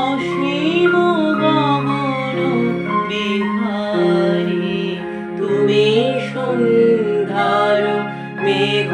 অসীম গমন বিহারী তুমি সন্ধ্যার মেঘ